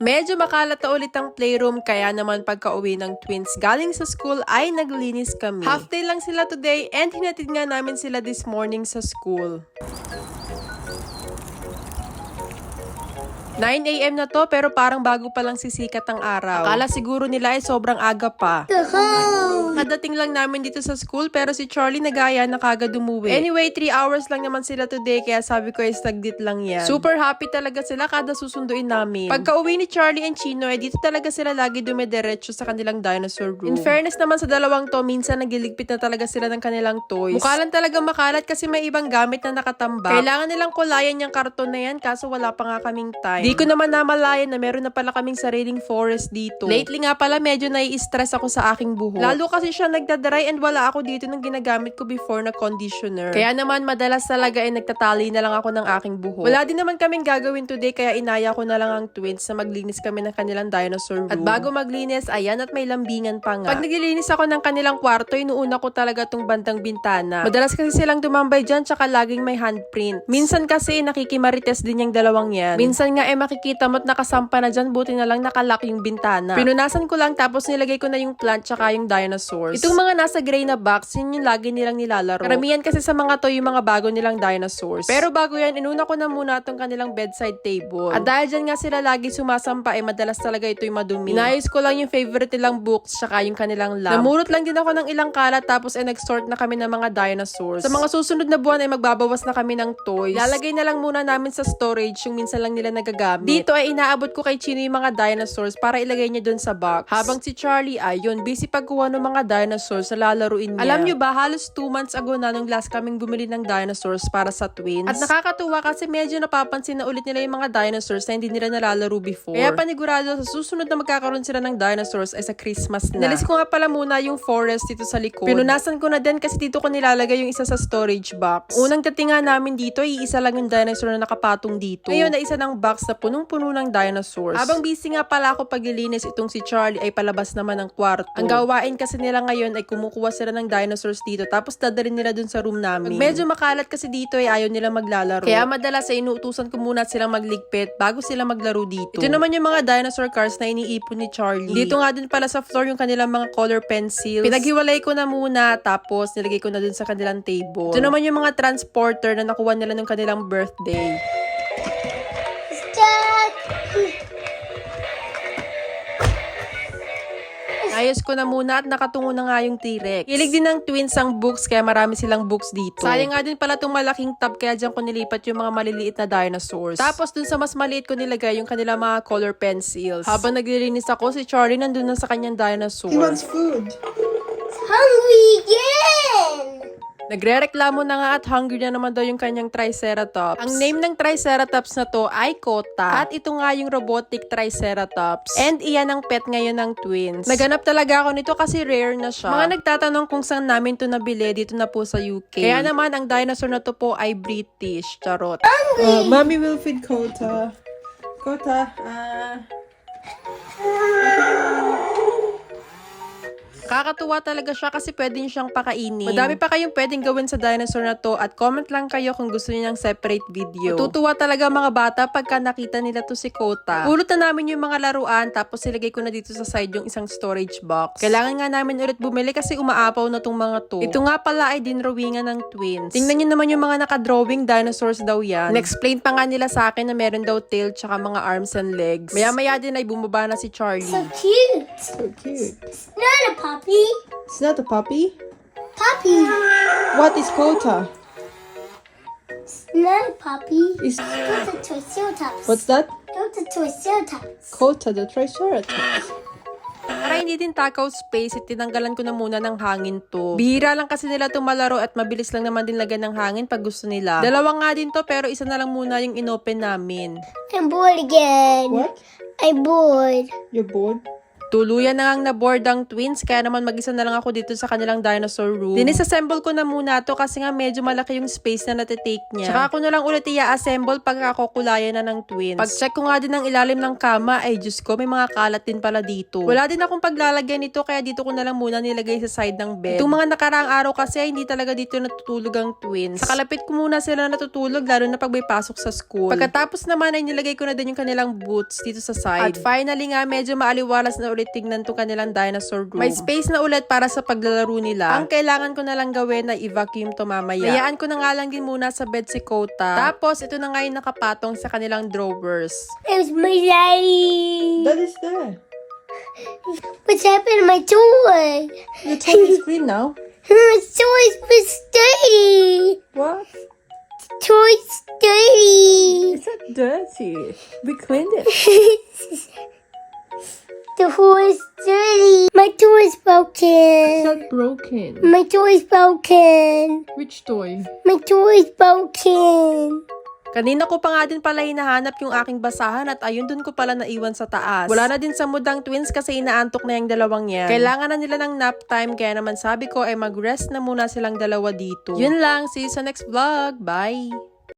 Medyo makalat na ulit ang playroom kaya naman pagka uwi ng twins galing sa school ay naglinis kami. Half day lang sila today and hinatid nga namin sila this morning sa school. 9 a.m. na to pero parang bago pa lang sisikat ang araw. Akala siguro nila ay sobrang aga pa. Kadating lang namin dito sa school pero si Charlie nagaya na kagad umuwi. Anyway, 3 hours lang naman sila today kaya sabi ko ay stagdit lang yan. Super happy talaga sila kada susunduin namin. Pagka uwi ni Charlie and Chino eh dito talaga sila lagi dumidiretso sa kanilang dinosaur room. In fairness naman sa dalawang to, minsan nagiligpit na talaga sila ng kanilang toys. Mukha lang talaga makalat kasi may ibang gamit na nakatambak. Kailangan nilang kulayan yung karton na yan kaso wala pa nga kaming time. Di ko naman namalayan na meron na pala kaming sariling forest dito. Lately nga pala medyo nai-stress ako sa aking buhok. Lalo kasi siya nagdadry and wala ako dito nung ginagamit ko before na conditioner. Kaya naman madalas talaga ay nagtatali na lang ako ng aking buhok. Wala din naman kaming gagawin today kaya inaya ko na lang ang twins na maglinis kami ng kanilang dinosaur room. At bago maglinis, ayan at may lambingan pa nga. Pag naglilinis ako ng kanilang kwarto, inuuna ko talaga tong bandang bintana. Madalas kasi silang tumambay dyan tsaka laging may handprint. Minsan kasi nakikimarites din yung dalawang yan. Minsan nga eh makikita mo't nakasampa na dyan, buti na lang nakalock yung bintana. Pinunasan ko lang tapos nilagay ko na yung plant tsaka yung dinosaurs. Itong mga nasa gray na box, yun yung lagi nilang nilalaro. Karamihan kasi sa mga to yung mga bago nilang dinosaurs. Pero bago yan, inuna ko na muna itong kanilang bedside table. At dahil dyan nga sila lagi sumasampa, eh madalas talaga ito yung madumi. Inayos ko lang yung favorite nilang books tsaka yung kanilang lamp. Namurot lang din ako ng ilang kalat tapos eh nag-sort na kami ng mga dinosaurs. Sa mga susunod na buwan ay magbabawas na kami ng toys. Lalagay na lang muna namin sa storage yung minsan lang nila nagagamit. Dito ay inaabot ko kay Chino yung mga dinosaurs para ilagay niya dun sa box. Habang si Charlie ay yun, busy pagkuha ng mga dinosaurs na lalaruin niya. Alam nyo ba, halos 2 months ago na nung last kaming bumili ng dinosaurs para sa twins. At nakakatuwa kasi medyo napapansin na ulit nila yung mga dinosaurs na hindi nila nalalaro before. Kaya panigurado sa susunod na magkakaroon sila ng dinosaurs ay sa Christmas na. Nalis ko nga pala muna yung forest dito sa likod. Pinunasan ko na din kasi dito ko nilalagay yung isa sa storage box. Unang datingan namin dito, iisa lang yung dinosaur na nakapatong dito. Ngayon na isa ng box na punong-puno ng dinosaurs. Habang busy nga pala ako paglilinis, itong si Charlie ay palabas naman ng kwarto. Ang gawain kasi nila ngayon ay kumukuha sila ng dinosaurs dito tapos dadalhin nila dun sa room namin. Medyo makalat kasi dito ay ayaw nila maglalaro. Kaya madalas ay inuutusan ko muna silang magligpit bago sila maglaro dito. Ito naman yung mga dinosaur cars na iniipon ni Charlie. Dito nga din pala sa floor yung kanilang mga color pencils. Pinaghiwalay ko na muna tapos nilagay ko na dun sa kanilang table. Ito naman yung mga transporter na nakuha nila nung kanilang birthday. Ayos ko na muna at nakatungo na nga yung T-Rex. Hilig din ng twins ang books kaya marami silang books dito. Sayang nga din pala itong malaking tub kaya dyan ko nilipat yung mga maliliit na dinosaurs. Tapos dun sa mas maliit ko nilagay yung kanila mga color pencils. Habang naglilinis ako, si Charlie nandun na sa kanyang dinosaur. He wants food. Hungry again. Nagre-reklamo na nga at hungry na naman daw yung kanyang Triceratops. Ang name ng Triceratops na to ay Kota. At ito nga yung robotic Triceratops. And iyan ang pet ngayon ng twins. Naganap talaga ako nito kasi rare na siya. Mga nagtatanong kung saan namin to nabili dito na po sa UK. Kaya naman ang dinosaur na to po ay British. Charot. Uh, mommy will feed Kota. Kota, uh, Kakatuwa talaga siya kasi pwede niyo siyang pakainin. Madami pa kayong pwedeng gawin sa dinosaur na to at comment lang kayo kung gusto niyo ng separate video. Tutuwa talaga mga bata pagka nakita nila to si Kota. Pulot na namin yung mga laruan tapos silagay ko na dito sa side yung isang storage box. Kailangan nga namin ulit bumili kasi umaapaw na tong mga to. Ito nga pala ay dinrawingan ng twins. Tingnan niyo naman yung mga nakadrawing dinosaurs daw yan. Na-explain pa nga nila sa akin na meron daw tail tsaka mga arms and legs. Maya-maya din ay bumaba na si Charlie. So cute. So cute. It's not a puppy. It's not a puppy. Puppy. What is Kota? It's not a puppy. Is Go to Triceratops. what's that? Go to Triceratops. Kota the Triceratops. Para hindi din takaw space, tinanggalan ko na muna ng hangin to. Bihira lang kasi nila itong malaro at mabilis lang naman din lagyan ng hangin pag gusto nila. Dalawa nga din to pero isa na lang muna yung inopen namin. I'm bored again. What? I'm bored. You're bored? Tuluyan na ngang na-board ang twins, kaya naman mag-isa na lang ako dito sa kanilang dinosaur room. Dinisassemble ko na muna to kasi nga medyo malaki yung space na natitake niya. Tsaka ako na lang ulit i-assemble pag kakukulayan na ng twins. Pag-check ko nga din ang ilalim ng kama, ay Diyos ko, may mga kalat din pala dito. Wala din akong paglalagyan nito, kaya dito ko na lang muna nilagay sa side ng bed. Itong mga nakaraang araw kasi, hindi talaga dito natutulog ang twins. Sa kalapit ko muna sila natutulog, lalo na pag may pasok sa school. Pagkatapos naman ay nilagay ko na din yung kanilang boots dito sa side. At finally nga, medyo maaliwalas na ulit tignan to kanilang dinosaur room. May space na ulit para sa paglalaro nila. Ang kailangan ko na lang gawin na i-vacuum to mamaya. Hayaan ko na nga lang din muna sa bed si Kota. Tapos, ito na nga yung nakapatong sa kanilang drawers. Was my daddy. That is there. What's happened to my toy? The TV is clean now. My toy's was dirty. What? Toy's dirty. It's not dirty. We cleaned it. dirty. My toy's It's broken. not broken. My toy's broken. Which toy? My toy's broken. Kanina ko pa nga din pala hinahanap yung aking basahan at ayun dun ko pala naiwan sa taas. Wala na din sa mudang twins kasi inaantok na yung dalawang yan. Kailangan na nila ng nap time kaya naman sabi ko ay mag-rest na muna silang dalawa dito. Yun lang, see you sa next vlog. Bye!